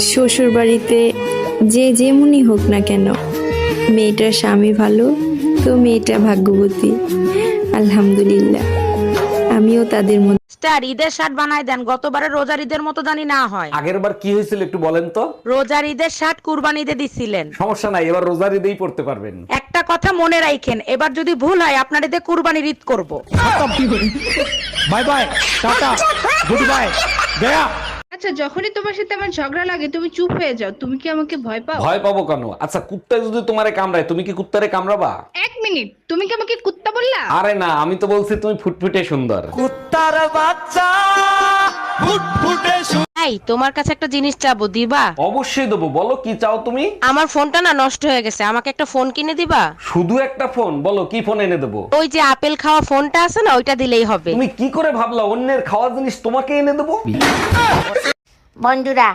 শ্বশুর বাড়িতে যে যেমনই হোক না কেন মেয়েটার স্বামী ভালো তো মেয়েটা ভাগ্যবতী। আলহামদুলিল্লাহ। আমিও তাদের মধ্যে স্টার ঈদের শার্ট বানায় দেন গতবারে রোজার ঈদের মতো জানি না হয়। আগের বার কি হয়েছিল একটু বলেন তো? রোজার ঈদের শার্ট কুরবানি ঈদে দিছিলেন। সমস্যা নাই এবার রোজার ঈদেই পড়তে পারবেন। একটা কথা মনে রাখেন এবার যদি ভুল হয় আপনার ঈদে কুরবানির ঈদ করব। Bye bye tata good bye. Gaya আচ্ছা যখনই তোমার সাথে আমার ঝগড়া লাগে তুমি চুপ হয়ে যাও। তুমি কি আমাকে ভয় পাও? ভয় পাবো কেন? আচ্ছা কুত্তা যদি তোমারে কামড়ায় তুমি কি কুত্তারে কামড়াবা? এক মিনিট তুমি কি আমাকে কুত্তা বললা? আরে না আমি তো বলছি তুমি ফুটফুটে সুন্দর। কুত্তার বাচ্চা ফুটফুটে এই তোমার কাছে একটা জিনিস চাবো দিবা? অবশ্যই দেবো বলো কি চাও তুমি? আমার ফোনটা না নষ্ট হয়ে গেছে আমাকে একটা ফোন কিনে দিবা? শুধু একটা ফোন বলো কি ফোন এনে দেবো? ওই যে আপেল খাওয়া ফোনটা আছে না ওইটা দিলেই হবে। তুমি কি করে ভাবলা অন্যের খাওয়া জিনিস তোমাকে এনে দেবো? বন্ধুরা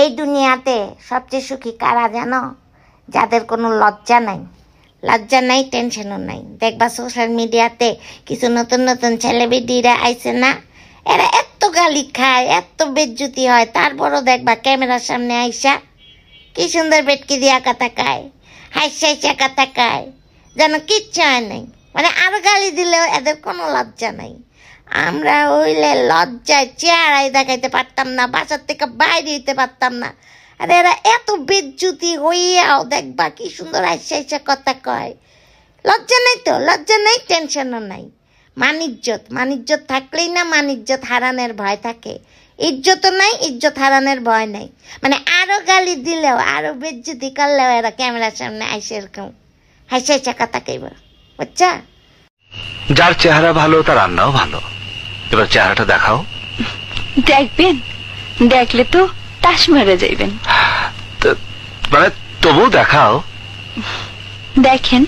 এই দুনিয়াতে সবচেয়ে সুখী কারা জানো? যাদের কোনো লজ্জা নাই। লজ্জা নাই টেনশনও নাই। দেখবা সোশ্যাল মিডিয়াতে কিছু নতুন নতুন ছেলেবেডিরা আইছে না? এরা এত গালি খায় এত বেজ্জুতি হয়। তারপরও দেখবা ক্যামেরার সামনে আইসা, কি সুন্দর বেটকি দিয়া কাতা খায় হাইসা হাইসা কাতা খায় যেন কিচ্ছু হয় নাই। মানে আরও গালি দিলেও এদের কোনো লজ্জা নাই। আমরা হইলে লজ্জায় চেহারাই দেখাইতে পারতাম না, বাসার থেকে বাইরে হইতে পারতাম না। আর এরা এত বেজ্জুতি হইয়াও দেখবা কি সুন্দর আইসা আইসা কথা কয়। লজ্জা নাই তো, লজ্জা নেই, টেনশনও নাই। মানিজ্জত মানিজ্জত থাকলেই না মানিজ্জত হারানোর ভয় থাকে। ইজ্জতও নাই ইজ্জত হারানোর ভয় নাই। মানে আরও গালি দিলেও আরও বেজ্জুতি করলেও এরা ক্যামেরার সামনে আইসে এরকম। হাইসা হাইসা কথা কইব বুঝছা? যার চেহারা ভালো তার রান্নাও ভালো। এবার চেহারাটা দেখাও। দেখবেন? দেখলে তো তাস মারা যাইবেন। তো- মানে তবু দেখাও। দেখেন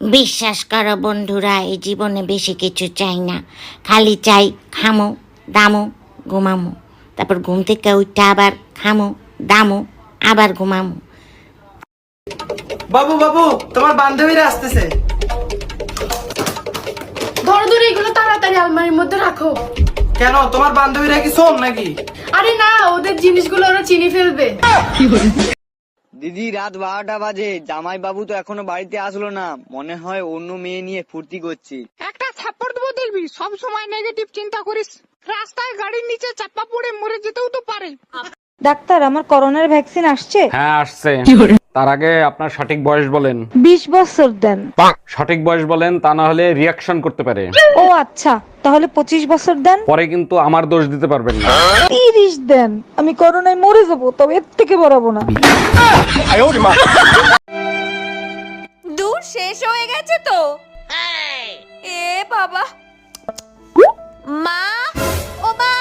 বিশ্বাস করো বন্ধুরা এই জীবনে বেশি কিছু চাই না। খালি চাই খামো দামো ঘুমামো। তারপর ঘুম থেকে উঠে আবার খামো দামো আবার ঘুমামো। বাবু বাবু তোমার বান্ধবীরা আসতেছে। ধরো ধরো এগুলো তাড়াতাড়ি আলমারির মধ্যে রাখো। কেন তোমার বান্ধবীরা কি শোন নাকি? আরে না ওদের জিনিসগুলো ওরা চিনি ফেলবে। দিদি রাত বারোটা বাজে। জামাই বাবু তো এখনও বাড়িতে আসলো না। মনে হয় অন্য মেয়ে নিয়ে ফুর্তি করছে। একটা থাপ্পড় দেবো দেখবি সব সময় নেগেটিভ চিন্তা করিস। রাস্তায় গাড়ির নিচে চাপা পড়ে মরে যেতেও তো পারে। ডাক্তার আমার করোনার ভ্যাকসিন আসছে? হ্যাঁ আসছে। তার আগে আপনার সঠিক বয়স বলেন। বিশ বছর দেন। সঠিক বয়স বলেন তা না হলে রিয়াকশন করতে পারে। ও আচ্ছা তাহলে পঁচিশ বছর দেন? পরে কিন্তু আমার দোষ দিতে পারবেন না। তিরিশ দেন। আমি করোনায় মরে যাব তবে এর থেকে বড়াবো না। দূর শেষ হয়ে গেছে তো। এ বাবা। মা ও মা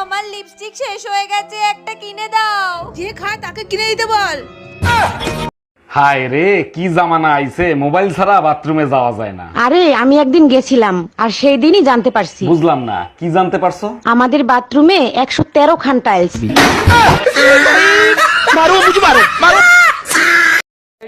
আমার লিপস্টিক শেষ হয়ে গেছে একটা কিনে দাও। যে খায় তাকে কিনে দিতে বল। হায় রে কি জামানা আইছে? মোবাইল ছাড়া বাথরুমে যাওয়া যায় না। আরে আমি একদিন গেছিলাম আর সেই দিনই জানতে পারছি। বুঝলাম না কি জানতে পারছ? আমাদের বাথরুমে একশো তেরো খান টাইলস। এই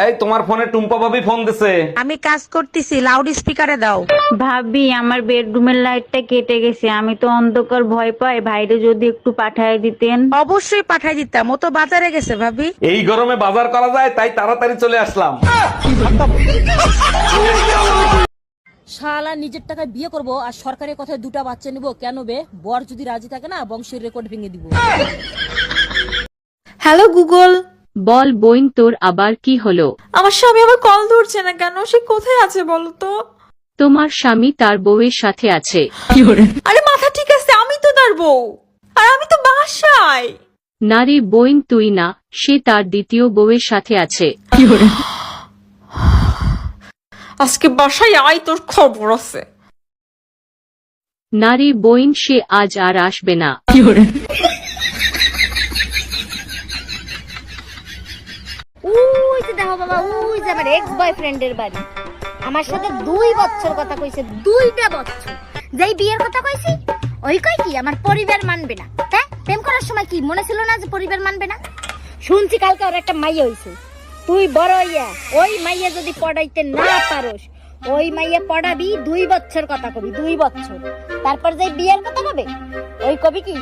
এই তোমার ফোনে টুম্পা ভাবি ফোন দিছে। আমি কাজ করতেছি লাউড স্পিকারে দাও। ভাবি আমার বেডরুমের লাইটটা কেটে গেছে। আমি তো অন্ধকার ভয় পাই। ভাইরে যদি একটু পাঠায় দিতেন। অবশ্যই পাঠাই দিতাম ও তো বাজারে গেছে ভাবি। এই গরমে বাজার করা যায় তাই তাড়াতাড়ি চলে আসলাম। শালা নিজের টাকায় বিয়ে করব আর সরকারের কথায় দুটা বাচ্চা নিব। কেন বে? বর যদি রাজি থাকে না বংশের রেকর্ড ভেঙে দিব। হ্যালো গুগল বল বইন তোর আবার কি হলো? আমার স্বামী আবার কল ধরছে না কেন? সে কোথায় আছে বলো তো? তোমার স্বামী তার বউয়ের সাথে আছে। আরে মাথা ঠিক আছে আমি তো তার বউ। আর আমি তো বাসায়। নারী বইন তুই না সে তার দ্বিতীয় বউয়ের সাথে আছে। আজকে বাসায় আয় তোর খবর আছে। নারী বইন সে আজ আর আসবে না। যে দেখো বাবা উই যে আমার এক্স বয়ফ্রেন্ডের বাড়ি। আমার সাথে দুই বছর কথা কইছে, দুইটা বছর। যেই বিয়ের কথা কইছি, ওই কই কি, আমার পরিবার মানবে না। হ্যাঁ প্রেম করার সময় কি, মনে ছিল না যে পরিবার মানবে না? শুনছি কালকে ওর একটা মাইয়া হইছে। তুই বড় হইয়া ওই মাইয়া যদি পড়াইতে না পারোস, ওই মাইয়া পড়াবি, দুই বছর কথা কবি, দুই বছর। তারপর যে বিয়ের কথা কবে, ওই কবি কি,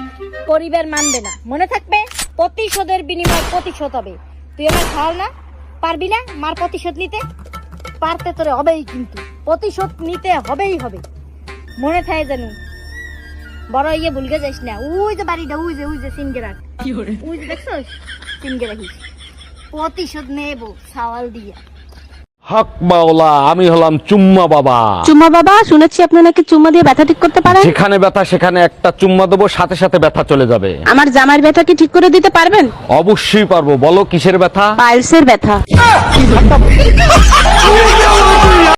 পরিবার মানবে না। মনে থাকবে, প্রতিশোধের বিনিময় প্রতিশোধ হবে। তুই আমার খাওয়াল না? পারবি না মার প্রতিশোধ নিতে? পারতে তোরে হবেই কিন্তু। প্রতিশোধ নিতে হবেই হবে। মনে থাকে যেন বড় ইয়ে ভুলকে যাইস না। ওই যে বাড়িটা ওই যে ওই যে সিনগেরাক ওই যে দেখছ সিনগে রাখিস প্রতিশোধ নেব সাওয়াল দিয়া। হক মাওলা আমি হলাম চুম্মা বাবা। চুম্মা বাবা শুনেছি আপনি নাকি চুম্মা দিয়ে ব্যথা ঠিক করতে পারেন। যেখানে ব্যথা সেখানে একটা চুম্মা দেবো সাথে সাথে ব্যথা চলে যাবে। আমার জামার ব্যথা কি ঠিক করে দিতে পারবেন? অবশ্যই পারব। বলো কিসের ব্যথা? পাইলসের ব্যথা।